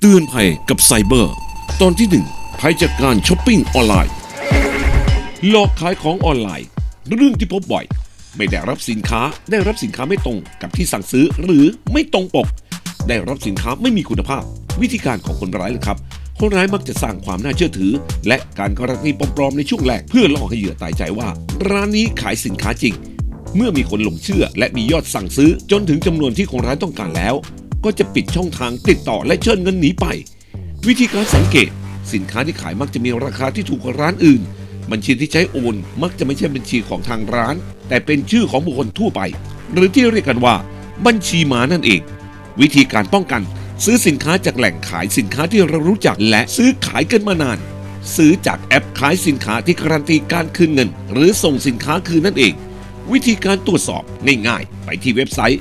เตือนภัยกับไซเบอร์ ตอนที่ 1 ภัยจากการช้อปปิ้งออนไลน์ หลอกขายของออนไลน์ เรื่องที่พบบ่อย ไม่ได้รับสินค้าได้รับสินค้าไม่ตรงกับที่สั่งซื้อหรือไม่ตรงปก ได้รับสินค้าไม่มีคุณภาพ วิธีการของคนร้ายเลยครับคนร้ายมักจะสร้างความน่าเชื่อถือ และการการันตีปลอมๆในช่วงแรกเพื่อล่อให้เหยื่อตายใจว่า ร้านนี้ขายสินค้าจริง เมื่อมีคนหลงเชื่อและมียอดสั่งซื้อจนถึงจำนวนที่คนร้ายต้องการแล้ว ก็จะปิดช่องทางติดต่อและเชิญเงินหนีไป วิธีการสังเกต สินค้าที่ขายมักจะมีราคาที่ถูกกว่าร้านอื่น บัญชีที่ใช้โอนมักจะไม่ใช่บัญชีของทางร้าน แต่เป็นชื่อของบุคคลทั่วไป หรือที่เรียกกันว่า บัญชีม้านั่นเอง วิธีการป้องกัน ซื้อสินค้าจากแหล่งขายสินค้าที่เรารู้จักและซื้อขายกันมานาน ซื้อจากแอปขายสินค้าที่การันตีการคืนเงิน หรือส่งสินค้าคืนนั่นเอง วิธีการตรวจสอบง่ายๆ ไปที่เว็บไซต์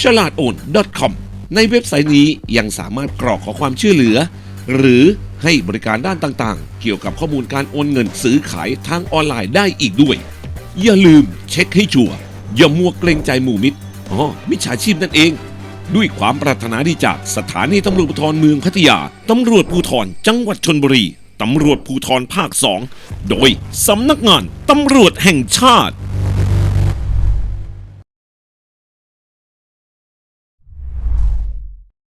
ฉลาดโอน .com ในเว็บไซต์นี้ยังสามารถกรอกขอความช่วยเหลือ หรือให้บริการด้านต่างๆ เกี่ยวกับข้อมูลการโอนเงินซื้อขายทางออนไลน์ได้อีกด้วย อย่าลืมเช็คให้ชัวร์อย่ามัวเกรงใจหมู่มิตรอ๋อมิจฉาชีพนั่นเอง ด้วยความปรารถนาดีจากสถานีตำรวจภูธรเมืองพัทยาตำรวจภูธรจังหวัดชนบุรีตำรวจภูธรภาคสองโดยสำนักงานตำรวจแห่งชาติ